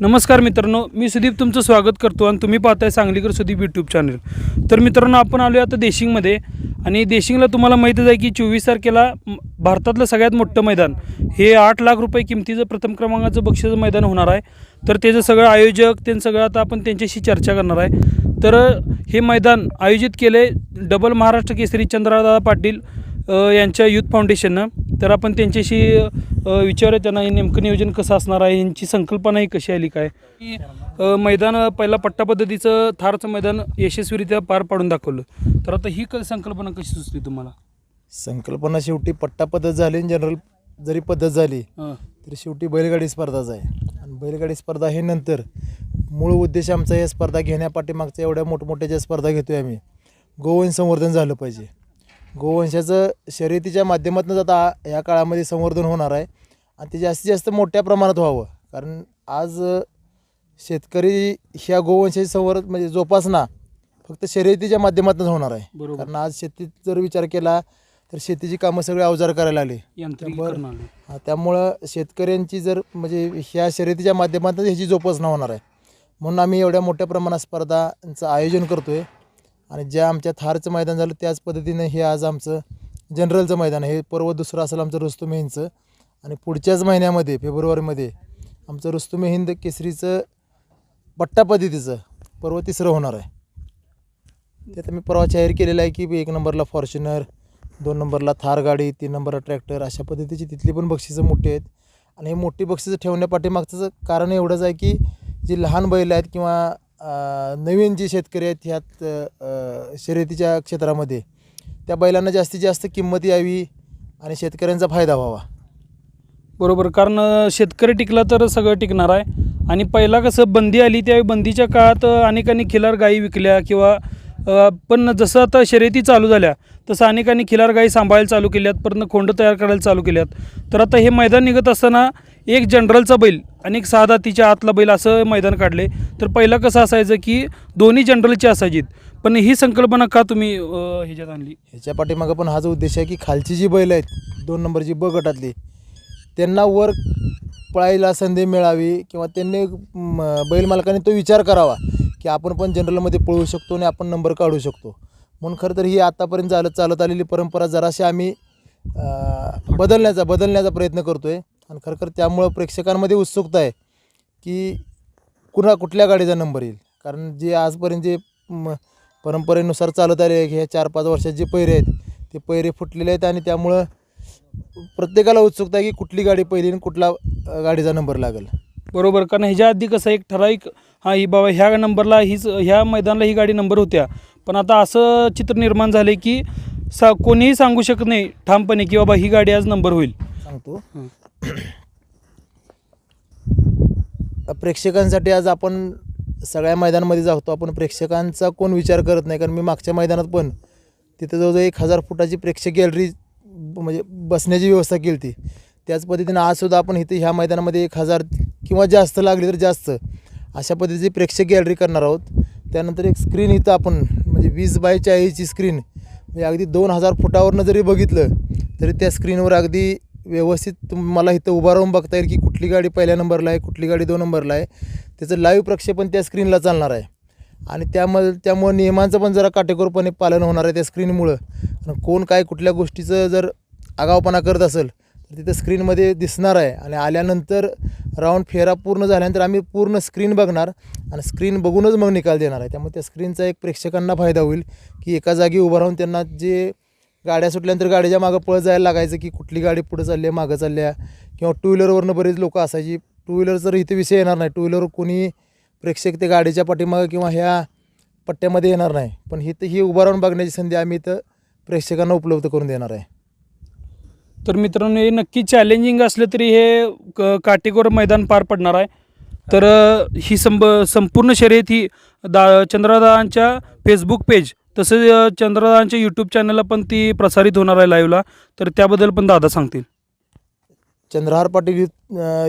नमस्कार मित्रांनो मी सुदीप तुमचं स्वागत करतो आणि तुम्ही पाहताय सांगलीकर सुदीप यूट्यूब चॅनल तर मित्रांनो आपण आलो आता देशिंगमध्ये आणि देशिंगला तुम्हाला माहीतच आहे की चोवीस तारखेला भारतातलं सगळ्यात मोठं मैदान हे आठ लाख रुपये किमतीचं प्रथम क्रमांकाचं बक्षीचं मैदान होणार आहे. तर त्याचं सगळं आयोजक ते सगळं आता आपण त्यांच्याशी चर्चा करणार आहे. तर हे मैदान आयोजित केले डबल महाराष्ट्र केसरी चंद्रदादा पाटील यांच्या युथ फाउंडेशननं तर आपण त्यांच्याशी विचारूया त्यांना हे नेमकं नियोजन कसं असणार आहे यांची संकल्पना ही कशी आली काय? मैदान पहिला पट्टा पद्धतीचं थारचं मैदान यशस्वीरित्या पार पाडून दाखवलं. तर आता ही क संकल्पना कशी सुचली तुम्हाला? संकल्पना शेवटी पट्टा पद्धत झाली जनरल जरी पद्धत झाली तरी शेवटी बैलगाडी स्पर्धाच आहे. आणि बैलगाडी स्पर्धा हे नंतर मूळ उद्देश आमचा या स्पर्धा घेण्यापाठीमागचा एवढ्या मोठमोठ्या ज्या स्पर्धा घेतोय आम्ही गोवंश संवर्धन झालं पाहिजे. गोवंशाचं शर्यतीच्या माध्यमातूनच आता या काळामध्ये संवर्धन होणार आहे. आणि ते जास्तीत जास्त मोठ्या प्रमाणात व्हावं. कारण आज शेतकरी ह्या गोवंशाची संवर्ध म्हणजे जोपासना फक्त शर्यतीच्या माध्यमातून होणार आहे. कारण आज शेतीत जर विचार केला तर शेतीची कामं सगळे अवजार करायला लागली. आलं. त्यामुळं शेतकऱ्यांची जर म्हणजे ह्या शर्यतीच्या माध्यमातून ह्याची जोपासना होणार आहे. म्हणून आम्ही एवढ्या मोठ्या प्रमाणात स्पर्धांचं आयोजन करतो आहे आणि ज्या आमच्या थारचं मैदान झालं त्याच पद्धतीनं हे आज आमचं जनरलचं मैदान आहे. हे पर्व दुसरं असेल आमचं रुस्तुम हिंदचं. आणि पुढच्याच महिन्यामध्ये फेब्रुवारीमध्ये आमचं रुस्तुम हिंद केसरीचं पट्टा पद्धतीचं पर्व तिसरं होणार आहे. ते आता मी परवा जाहीर केलेलं आहे की एक नंबरला फॉर्च्युनर दोन नंबरला थार गाडी तीन नंबरला ट्रॅक्टर अशा पद्धतीची तिथली पण बक्षिसं मोठी आहेत. आणि हे मोठी बक्षिसं ठेवण्यापाठीमागचं कारण एवढंच आहे की जी लहान बैल आहेत किंवा नवीन जे शेतकरी आहेत ह्यात शर्यतीच्या क्षेत्रामध्ये त्या बैलांना जास्तीत जास्त किंमत यावी आणि शेतकऱ्यांचा फायदा व्हावा. बरोबर कारण शेतकरी टिकला तर सगळं टिकणार आहे. आणि पहिला कसं बंदी आली त्यावेळी बंदीच्या काळात अनेकांनी खिलार गायी विकल्या किंवा पण जसं आता शर्यती चालू झाल्या तसं अनेकांनी खिलार गायी सांभाळायला चालू केल्यात परत खोंड तयार करायला चालू केल्यात. तर आता हे मैदान निघत असताना एक जनरलचा बैल आणि एक सहा तिच्या आतला बैल असं मैदान काढले. तर पहिला कसं असायचं की दोन्ही जनरलची असायचीत. पण ही संकल्पना का तुम्ही अ, ह्याच्यात आणली? ह्याच्या पाठीमागं पण हाच उद्देश आहे की खालची जी बैल आहेत दोन नंबरची ब गटातली त्यांना वर पळायला संधी मिळावी किंवा त्यांनी म, बैल मालकाने तो विचार करावा की आपण पण जनरलमध्ये पळू शकतो आणि आपण नंबर काढू शकतो. म्हणून खरं तर ही आतापर्यंत चालत चालत आलेली परंपरा जराशी आम्ही बदलण्याचा बदलण्याचा प्रयत्न करतो आहे आणि खरं खरं त्यामुळं प्रेक्षकांमध्ये उत्सुकता आहे की कुणा कुठल्या गाडीचा नंबर येईल. कारण जे आजपर्यंत जे म, परंपरेनुसार चालत आले ह्या चार पाच वर्षात जे पैरे आहेत ते पैरे फुटलेले आहेत आणि त्यामुळं प्रत्येकाला उत्सुकता आहे की कुठली गाडी पहिली आणि कुठला गाडीचा नंबर लागेल. बरोबर कारण ह्याच्या आधी कसं एक ठराविक हा ही बाबा ह्या नंबरला हीच ह्या मैदानाला ही गाडी नंबर होत्या. पण आता असं चित्र निर्माण झाले की सा कोणीही सांगू शकत नाही ठामपणे की बाबा ही गाडी आज नंबर होईल. सांगतो. हं. प्रेक्षकांसाठी आज आपण सगळ्या मैदानामध्ये जातो आपण प्रेक्षकांचा कोण विचार करत नाही कारण मी मागच्या मैदानात पण तिथं जवळजवळ एक हजार फुटाची प्रेक्षक गॅलरी म्हणजे बसण्याची व्यवस्था केली होती त्याच पद्धतीनं आजसुद्धा आपण इथे ह्या मैदानामध्ये एक हजार किंवा जास्त लागली तर जास्त अशा पद्धतीची प्रेक्षक गॅलरी करणार आहोत. त्यानंतर एक स्क्रीन इथं आपण म्हणजे वीस बाय चाळीसची स्क्रीन म्हणजे अगदी दोन हजार फुटावरनं जरी बघितलं तरी त्या स्क्रीनवर अगदी व्यवस्थित तुम्हाला इथं उभा राहून बघता येईल की कुठली गाडी पहिल्या नंबरला आहे कुठली गाडी दोन नंबरला आहे. त्याचं लाईव्ह प्रक्षेपण त्या स्क्रीनला चालणार आहे. आणि त्यामध्ये त्यामुळं नियमांचं पण जरा काटेकोरपणे पालन होणार आहे त्या स्क्रीनमुळं आणि कोण काय कुठल्या गोष्टीचं जर आगावपणा करत असेल तर तिथं स्क्रीनमध्ये दिसणार आहे. आणि आल्यानंतर राऊंड फेरा पूर्ण झाल्यानंतर आम्ही पूर्ण स्क्रीन बघणार आणि स्क्रीन बघूनच मग निकाल देणार आहे. त्यामुळे त्या स्क्रीनचा एक प्रेक्षकांना फायदा होईल की एका जागी उभं राहून त्यांना जे गाड्या सुटल्यानंतर गाडीच्या मागं पळ जायला लागायचं की कुठली गाडी पुढं चालली आहे मागं चालली आहे. किंवा टू व्हीलरवरनं बरीच लोक असायची. टू व्हीलर तर इथे विषय येणार नाही. टू व्हीलर कोणी प्रेक्षक ते गाडीच्या पाठीमागं किंवा ह्या पट्ट्यामध्ये येणार नाही. पण इथं ही उभं राहून बघण्याची संधी आम्ही इथं प्रेक्षकांना उपलब्ध करून देणार आहे. तर मित्रांनो हे नक्की चॅलेंजिंग असलं तरी हे क काटेकोर मैदान पार पडणार आहे. तर ही संब संपूर्ण शर्यत ही दा चंद्रदादांच्या फेसबुक पेज तसेच चंद्रदानच्या यूट्यूब चॅनलला पण ती प्रसारित होणार आहे लाईव्हला तर त्याबद्दल पण दादा सांगतील. चंद्रहार पाटील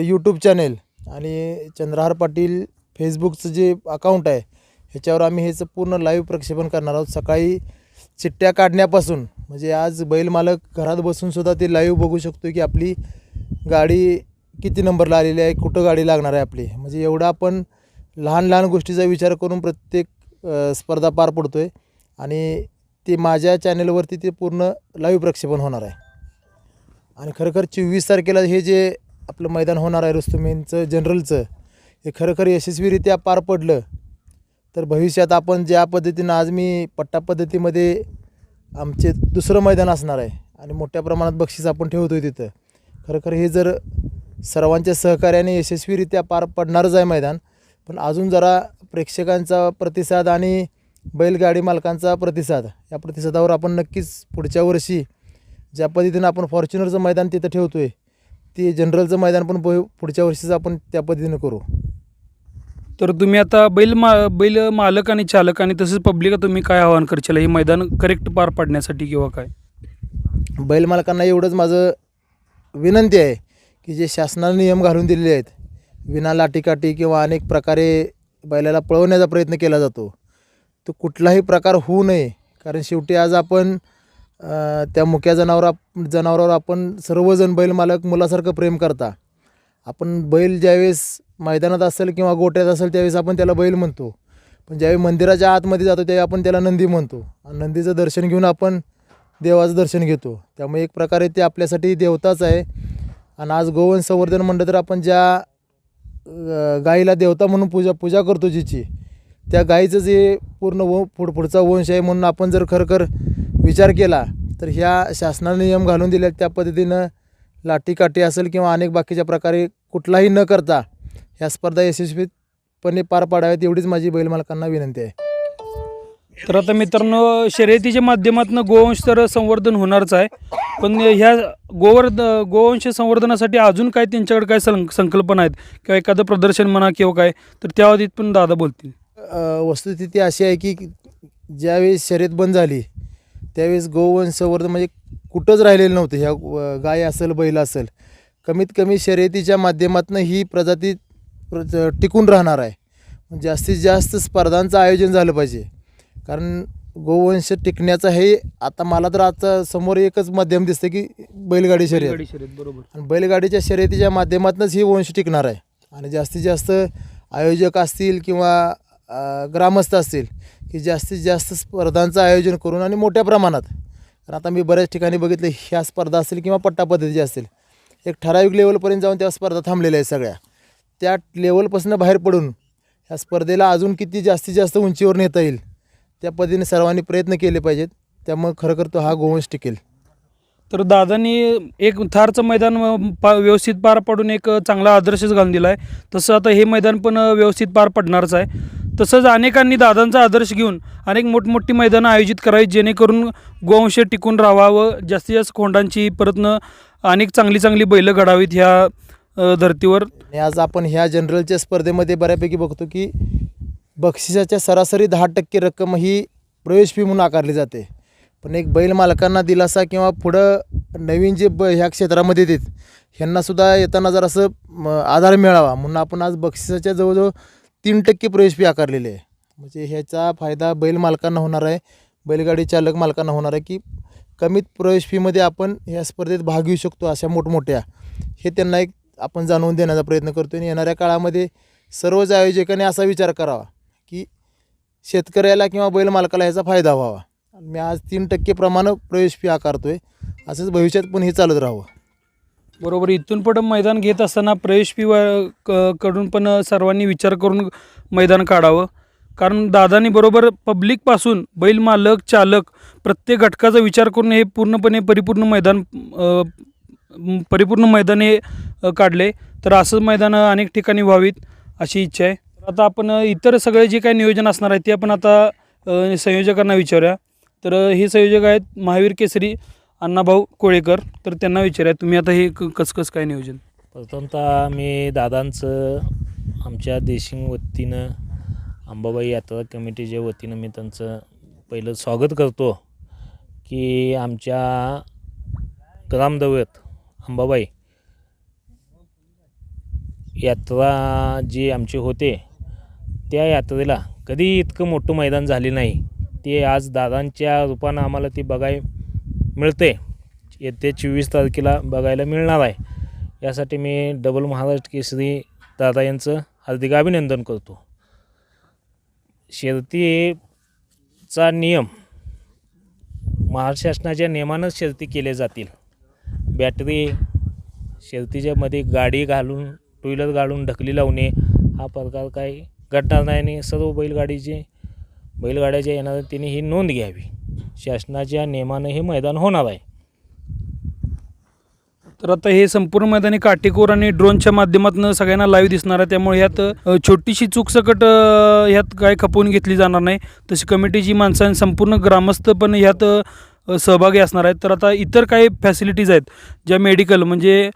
यूट्यूब चॅनेल आणि चंद्रहार पाटील फेसबुकचं जे अकाउंट आहे ह्याच्यावर आम्ही ह्याचं पूर्ण लाईव्ह प्रक्षेपण करणार आहोत. सकाळी चिठ्ठ्या काढण्यापासून म्हणजे आज बैल मालक घरात बसूनसुद्धा ते लाईव्ह बघू शकतो की आपली गाडी किती नंबरला आलेली आहे कुठं गाडी लागणार आहे आपली. म्हणजे एवढा आपण लहान लहान गोष्टीचा विचार करून प्रत्येक स्पर्धा पार पडतो आहे आणि ते माझ्या चॅनलवरती ते पूर्ण लाईव्ह प्रक्षेपण होणार आहे. आणि खरखर चोवीस तारखेला हे जे आपलं मैदान होणार आहे रुस्तुमेंचं जनरलचं हे खरखर यशस्वीरित्या पार पडलं तर भविष्यात आपण ज्या पद्धतीनं आज मी पट्टा पद्धतीमध्ये आमचे दुसरं मैदान असणार आहे आणि मोठ्या प्रमाणात बक्षीस आपण ठेवतो आहे तिथं खरंखर हे जर सर्वांच्या सहकार्याने यशस्वीरित्या पार पडणारच आहे मैदान पण अजून जरा प्रेक्षकांचा प्रतिसाद आणि बैलगाडी मालकांचा प्रतिसाद. या प्रतिसादावर आपण नक्कीच पुढच्या वर्षी ज्या पद्धतीनं आपण फॉर्च्युनरचं मैदान तिथं ठेवतो आहे ते जनरलचं मैदान पण पुढच्या वर्षीचं आपण त्या पद्धतीनं करू. तर तुम्ही आता बैल मा बैल मालक आणि चालक आणि तसेच पब्लिक तुम्ही काय आवाहन करशील? हे मैदान करेक्ट पार पाडण्यासाठी किंवा काय? बैल मालकांना एवढंच माझं विनंती आहे की जे शासनाने नियम घालून दिलेले आहेत विना लाटीकाठी किंवा अनेक प्रकारे बैलाला पळवण्याचा प्रयत्न केला जातो. तो कुठलाही प्रकार होऊ नये. कारण शेवटी आज आपण त्या मुक्या जनावरा जनावरावर आपण सर्वजण बैल मालक मुलासारखं प्रेम करता. आपण बैल ज्यावेळेस मैदानात असेल किंवा गोट्यात असेल त्यावेळेस आपण त्याला बैल म्हणतो. पण ज्यावेळी मंदिराच्या आतमध्ये जातो त्यावेळी आपण त्याला नंदी म्हणतो. आणि नंदीचं दर्शन घेऊन आपण देवाचं दर्शन घेतो. त्यामुळे एक प्रकारे ते आपल्यासाठी देवताच आहे. आणि आज गोवन संवर्धन म्हणलं तर आपण ज्या गाईला देवता म्हणून पूजा पूजा करतो जिची त्या गाईचं जे पूर्ण व पुढ पुढचा वंश आहे म्हणून आपण जर खरखर विचार केला तर ह्या शासनाने नियम घालून दिले त्या पद्धतीनं लाठीकाठी असेल किंवा अनेक बाकीच्या प्रकारे कुठलाही न करता ह्या स्पर्धा यशस्वीपणे पार पाडाव्यात एवढीच माझी बैलमालकांना विनंती आहे. तर आता मित्रांनो शर्यतीच्या माध्यमातून गोवंश तर संवर्धन होणारच आहे. पण ह्या गोवर्ध गोवंश संवर्धनासाठी अजून काय त्यांच्याकडे काय सं संकल्पना आहेत? किंवा एखादं प्रदर्शन म्हणा किंवा काय तर त्या पण दादा बोलतील. वस्तुस्थिती अशी आहे की ज्यावेळेस शर्यत बंद झाली त्यावेळेस गोवंश संवर्धन म्हणजे कुठंच राहिलेलं नव्हतं. ह्या गाय असेल बैल असेल कमीत कमी शर्यतीच्या माध्यमातून ही प्रजाती प्र- टिकून राहणार आहे. जास्तीत जास्त स्पर्धांचं आयोजन झालं पाहिजे. कारण गोवंश टिकण्याचं हे आता मला तर आता समोर एकच माध्यम दिसतं की बैलगाडी शर्यत बरोबर. आणि बैलगाडीच्या शर्यतीच्या माध्यमातूनच ही वंश टिकणार आहे. आणि जास्तीत जास्त आयोजक असतील किंवा ग्रामस्थ असतील की जास्तीत जास्त स्पर्धांचं आयोजन करून आणि मोठ्या प्रमाणात. कारण आता मी बऱ्याच ठिकाणी बघितले ह्या स्पर्धा असतील किंवा पट्टा पद्धतीच्या असतील. एक ठराविक लेवलपर्यंत जाऊन त्या स्पर्धा थांबलेल्या आहेत सगळ्या. त्या लेवलपासून बाहेर पडून ह्या स्पर्धेला अजून किती जास्तीत जास्त उंचीवर नेता येईल त्या पद्धतीने सर्वांनी प्रयत्न केले पाहिजेत. त्यामुळे खरोखर तो हा गोवंश टिकेल. तर दादांनी एक थारचं मैदान पा व्यवस्थित पार पाडून एक चांगला आदर्शच घालून दिला आहे तसं आता हे मैदान पण व्यवस्थित पार पडणारच आहे. तसंच अनेकांनी दादांचा आदर्श घेऊन अनेक मोठमोठी मैदानं आयोजित करावी जेणेकरून गोवंश टिकून राहावा व जास्तीत जास्त खोंडांची परतनं अनेक चांगली चांगली बैलं घडावीत ह्या धर्तीवर. आणि आज आपण ह्या जनरलच्या स्पर्धेमध्ये बऱ्यापैकी बघतो की बक्षिसाच्या सरासरी दहा टक्के रक्कम ही प्रवेश फी म्हणून आकारली जाते. पण एक बैल मालकांना दिलासा किंवा पुढं नवीन जे ब ह्या क्षेत्रामध्ये येतात ह्यांनासुद्धा येताना जर असं आधार मिळावा म्हणून आपण आज बक्षिसाच्या जवळजवळ तीन टक्के प्रवेश फी आकारलेली आहे. म्हणजे ह्याचा फायदा बैल मालकांना होणार आहे बैलगाडी चालक मालकांना होणार आहे की कमीत प्रवेश फीमध्ये आपण ह्या स्पर्धेत भाग घेऊ शकतो अशा मोठमोठ्या. हे त्यांना एक आपण जाणवून देण्याचा प्रयत्न करतो आणि येणाऱ्या काळामध्ये सर्वच आयोजकांनी असा विचार करावा की शेतकऱ्याला किंवा बैल मालकाला ह्याचा फायदा व्हावा. मी आज तीन टक्के प्रमाण प्रवेश फी आकारतो आहे असंच भविष्यात पण हे चालत राहावं. बरोबर इथून पुढं मैदान घेत असताना प्रवेश पी क- कडून पण सर्वांनी विचार करून मैदान काढावं. कारण दादानी बरोबर पब्लिकपासून बैल मालक चालक प्रत्येक घटकाचा विचार करून हे पूर्णपणे परिपूर्ण मैदान परिपूर्ण मैदान हे काढले. तर असंच मैदान अनेक ठिकाणी व्हावीत अशी इच्छा आहे. तर आता आपण इतर सगळे जे काही नियोजन असणार आहे ते आपण आता संयोजकांना विचारूया. तर हे संयोजक आहेत महावीर केसरी अण्णाभाऊ कोळेकर तर त्यांना विचारा तुम्ही आता हे क- कसं कसं काय नियोजन? प्रथमतः मी दादांचं आमच्या देशिंग वतीनं अंबाबाई यात्रा कमिटीच्या वतीनं मी त्यांचं पहिलं स्वागत करतो की आमच्या ग्रामदैवत अंबाबाई यात्रा जी आमची होते त्या यात्रेला कधी इतकं मोठं मैदान झाले नाही ते आज दादांच्या रूपानं आम्हाला ती बघाय मिळते. येत्या चोवीस तारखेला बघायला मिळणार आहे. यासाठी मी डबल महाराष्ट्र केसरी दादा यांचं हार्दिक अभिनंदन करतो. शर्तीचा नियम. महाराष्ट्र शासनाच्या नियमानंच शर्ती केले जातील. बॅटरी शर्तीच्या मध्ये गाडी घालून टू व्हीलर घालून ढकली लावणे हा प्रकार काही घडणार नाही आणि सर्व बैलगाडीचे बैलगाड्याच्या येणाऱ्या त्यांनी ही नोंद घ्यावी. शासनाच्या नियमानं हे मैदान होणार आहे. तर आता हे संपूर्ण मैदानी काटेकोर आणि ड्रोनच्या माध्यमातून सगळ्यांना लाईव्ह दिसणार आहे. त्यामुळे ह्यात छोटीशी चूक सकट ह्यात काय खपवून घेतली जाणार नाही. तशी कमिटीची माणसं आणि संपूर्ण ग्रामस्थ पण ह्यात सहभागी असणार आहेत. तर आता इतर काही फॅसिलिटीज आहेत ज्या मेडिकल म्हणजे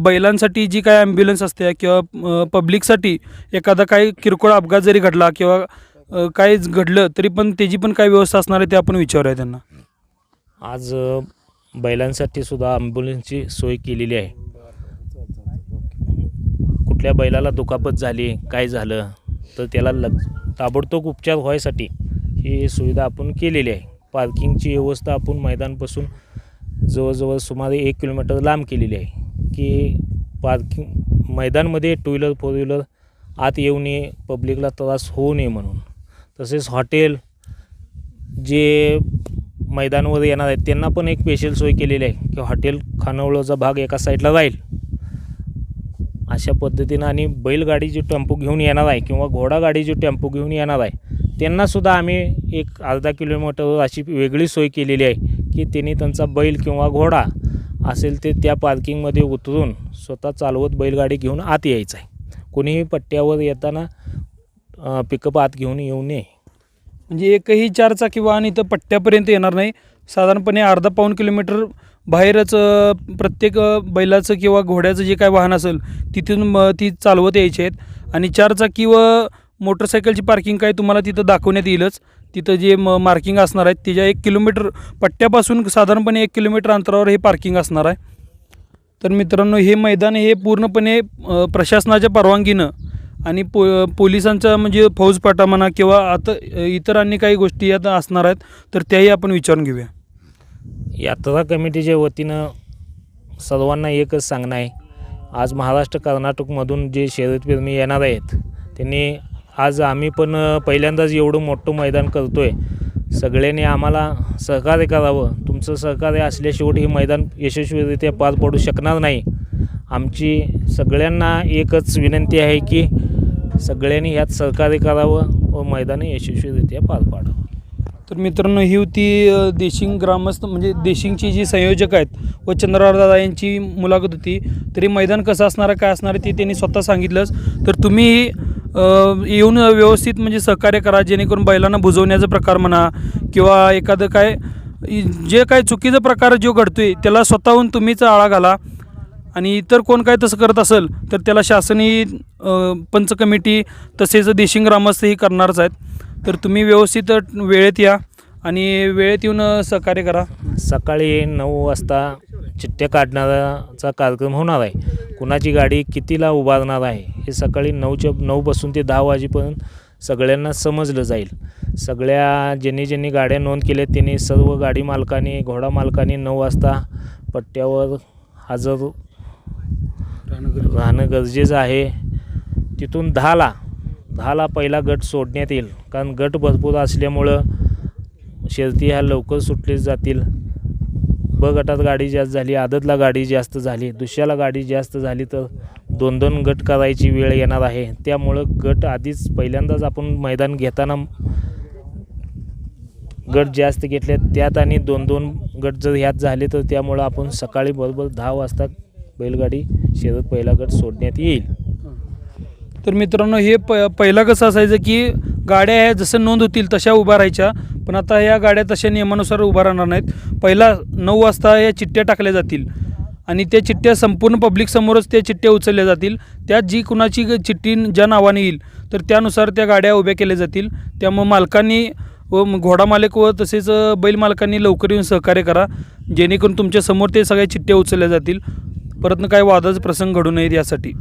बैलांसाठी जी काय ॲम्ब्युलन्स असते किंवा पब्लिकसाठी एखादा काही किरकोळ अपघात जरी घडला किंवा अ, घडलं तरी पण त्याची पण काय व्यवस्था असणार आहे ते आपण विचारूया त्यांना. आज अ, बैलांसाठी सुद्धा ॲम्ब्युलन्सची सोय केलेली आहे. कुठल्या बैलाला दुखापत झाली काय झालं तर त्याला लग ताबडतोब उपचार व्हायसाठी ही सुविधा आपण केलेली आहे. पार्किंगची व्यवस्था आपण मैदानपासून जवळजवळ सुमारे एक किलोमीटर लांब केलेली आहे. की पार्किंग मैदानमध्ये टू व्हीलर फोर व्हीलर आत येऊ नये पब्लिकला त्रास होऊ नये म्हणून. तसेच हॉटेल जे मैदानवर येणार आहेत त्यांना पण एक स्पेशल सोय केलेली आहे की हॉटेल खानावळचा भाग एका साईडला राहील अशा पद्धतीनं आणि बैलगाडी जी टेम्पो घेऊन येणार आहे किंवा घोडागाडी जी टेम्पो घेऊन येणार आहे त्यांनासुद्धा आम्ही एक अर्धा किलोमीटरवर अशी वेगळी सोय केलेली आहे की त्यांनी त्यांचा बैल किंवा घोडा असेल ते त्या पार्किंगमध्ये उतरून स्वतः चालवत बैलगाडी घेऊन आत यायचं आहे. कोणीही पट्ट्यावर येताना पिकअप आत घेऊन येऊ नये. म्हणजे एकही चारचाकी वाहन इथं पट्ट्यापर्यंत येणार नाही. साधारणपणे अर्धा पाऊण किलोमीटर बाहेरच प्रत्येक बैलाचं किंवा घोड्याचं जे काय वाहन असेल तिथून ती चालवत यायची आहेत. आणि चारचाकी व मोटरसायकलची पार्किंग काय तुम्हाला तिथं दाखवण्यात येईलच. तिथं जे म मार्किंग असणार आहेत त्याच्या एक किलोमीटर पट्ट्यापासून साधारणपणे एक किलोमीटर अंतरावर हे पार्किंग असणार आहे. तर मित्रांनो हे मैदान हे पूर्णपणे प्रशासनाच्या परवानगीनं आणि पो पोलिसांचा म्हणजे फौजपाटा म्हणा किंवा आता इतर अन्य काही गोष्टी यात असणार आहेत तर त्याही आपण विचारून घेऊया. यात्रा कमिटीच्या वतीनं सर्वांना एकच सांगणं आहे. आज महाराष्ट्र कर्नाटकमधून जे शर्यतप्रेमी येणार आहेत त्यांनी आज आम्ही पण पहिल्यांदाच एवढं मोठं मैदान करतो आहे सगळ्यांनी आम्हाला सहकार्य करावं. तुमचं सहकार्य असल्याशिवाय हे मैदान यशस्वीरित्या पार पडू शकणार नाही. आमची सगळ्यांना एकच विनंती आहे की सगळ्यांनी यात सहकार्य करावं व मैदानी यशस्वीरित्या पार पाडावं. तर मित्रांनो ही होती अ, देशिंग ग्रामस्थ म्हणजे देशिंगची जी संयोजक आहेत व चंद्रराव यांची मुलाखत होती. तरी मैदान कसं असणार आहे काय असणार आहे ते त्यांनी स्वतः सांगितलंच. तर तुम्ही अ, येऊन व्यवस्थित म्हणजे सहकार्य करा जेणेकरून बैलांना बुजवण्याचा प्रकार म्हणा किंवा एखादं काय इ- जे काय चुकीचा प्रकार जो घडतोय त्याला स्वतःहून तुम्हीच आळा घाला. आणि इतर कोण काय तसं करत असेल तर त्याला शासनी पंच कमिटी तसेच देशिंग ग्रामस्थही करणारच आहेत. तर तुम्ही व्यवस्थित वेळेत या आणि वेळेत येऊन सहकार्य करा. सकाळी नऊ वाजता चिठ्ठ्या काढण्याचा कार्यक्रम होणार आहे. कुणाची गाडी कितीला उभारणार आहे हे सकाळी नऊच्या नऊपासून ते दहा वाजेपर्यंत सगळ्यांना समजलं जाईल. सगळ्या ज्यांनी ज्यांनी गाड्या नोंद केल्या त्यांनी सर्व गाडी मालकांनी घोडा मालकांनी नऊ वाजता पट्ट्यावर हजर राहणं गरजेचं आहे तिथून दहाला दहाला पहिला गट सोडण्यात येईल. कारण गट भरपूर असल्यामुळं शर्ती ह्या लवकर सुटले जातील. ब गटात गाडी जास्त झाली आदतला गाडी जास्त झाली दुसऱ्याला गाडी जास्त झाली तर दोन दोन गट करायची वेळ येणार आहे. त्यामुळं गट आधीच पहिल्यांदाच आपण मैदान घेताना गट जास्त घेतले त्यात आणि दोन दोन गट जर ह्यात झाले तर त्यामुळं आपण सकाळी बरोबर दहा वाजता बैलगाडी शेतात पहिला गट सोडण्यात येईल. तर मित्रांनो हे प पहिला कसं असायचं की गाड्या ह्या जसं नोंद होतील तशा उभ्या राहायच्या पण आता या गाड्या तशा नियमानुसार उभ्या राहणार नाहीत. पहिला नऊ वाजता या चिठ्ठ्या टाकल्या जातील आणि त्या चिठ्ठ्या संपूर्ण पब्लिकसमोरच त्या चिठ्ठ्या उचलल्या जातील. त्यात जी कुणाची ग- चिठ्ठी ज्या नावाने येईल तर त्यानुसार त्या गाड्या उभ्या केल्या जातील. त्यामुळे मालकांनी व घोडा मालक व तसेच बैल मालकांनी लवकर येऊन सहकार्य करा. जेणेकरून तुमच्यासमोर ते सगळ्या चिठ्ठ्या उचलल्या जातील. परत काय वादाचा प्रसंग घडू नयेत यासाठी.